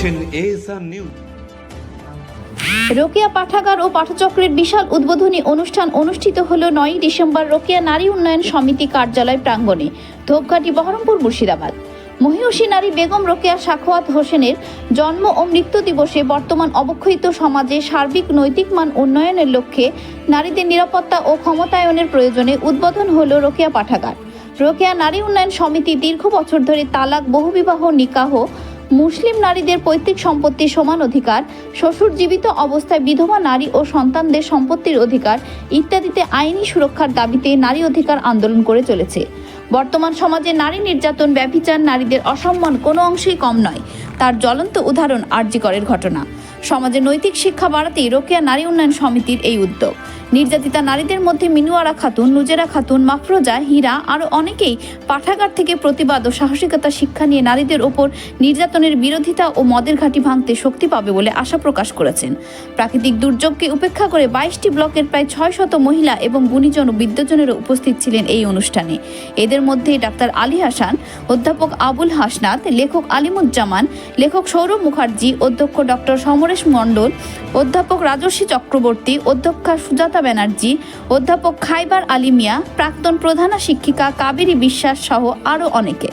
দেখছেন ASR news. Rokeya পাঠাগার ও পাঠচক্রের বিশাল উদ্বোধনী অনুষ্ঠান অনুষ্ঠিত হল নয় ডিসেম্বর রোকেয়া নারী উন্নয়ন সমিতি কার্যালয় প্রাঙ্গণে, ধূপঘাটি বহরমপুর মুর্শিদাবাদ। মহিষী নারী বেগম রোকেয়া সাখোয়াত হোসেনের জন্ম ও মৃত্যু দিবসে বর্তমান অবক্ষয়িত সমাজে সার্বিক নৈতিক মান উন্নয়নের লক্ষ্যে নারীদের নিরাপত্তা ও ক্ষমতায়নের প্রয়োজনে উদ্বোধন হল রোকেয়া পাঠাগার। রোকেয়া নারী উন্নয়ন সমিতি দীর্ঘ বছর ধরে তালাক, বহুবিবাহ, নিকাহ মুসলিম নারীদের পৈতৃক সম্পত্তির সমান অধিকার, শ্বশুর জীবিত অবস্থায় বিধবা নারী ও সন্তানদের সম্পত্তির অধিকার ইত্যাদিতে আইনি সুরক্ষার দাবিতে নারী অধিকার আন্দোলন করে চলেছে। বর্তমান সমাজে নারী নির্যাতন, ব্যভিচার, নারীদের অসম্মান কোনো অংশেই কম নয়। তার জ্বলন্ত উদাহরণ আর্যিকরের ঘটনা। সমাজে নৈতিক শিক্ষা বাড়াতেই রোকেয়া নারী উন্নয়ন সমিতির এই উদ্যোগ। নির্যাতিতা নারীদের মধ্যে মিনুয়ারা খাতুন, নুজেরা খাতুন, মাফরোজা, হীরা আরও অনেকেই পাঠাগার থেকে প্রতিবাদ ও সাহসিকতা শিক্ষা নিয়ে নারীদের ওপর নির্যাতনের বিরোধিতা ও মদের ঘাঁটি ভাঙতে শক্তি পাবে বলে আশা প্রকাশ করেছেন। প্রাকৃতিক দুর্যোগকে উপেক্ষা করে বাইশটি ব্লকের প্রায় ছয় শত মহিলা এবং গুণীজন ও বিদ্যজনেরা উপস্থিত ছিলেন এই অনুষ্ঠানে। এদের মধ্যে ডাক্তার আলী হাসান, অধ্যাপক আবুল হাসনাত, লেখক আলিমুজ্জামান, লেখক সৌরভ মুখার্জি, অধ্যক্ষ ডক্টর সমরেশ মণ্ডল, অধ্যাপক রাজস্বী চক্রবর্তী, অধ্যক্ষা সুজাতা ব্যানার্জি, অধ্যাপক খাইবার আলী মিয়া, প্রাক্তন প্রধান শিক্ষিকা কাবেরী বিশ্বাস সহ আরও অনেকে।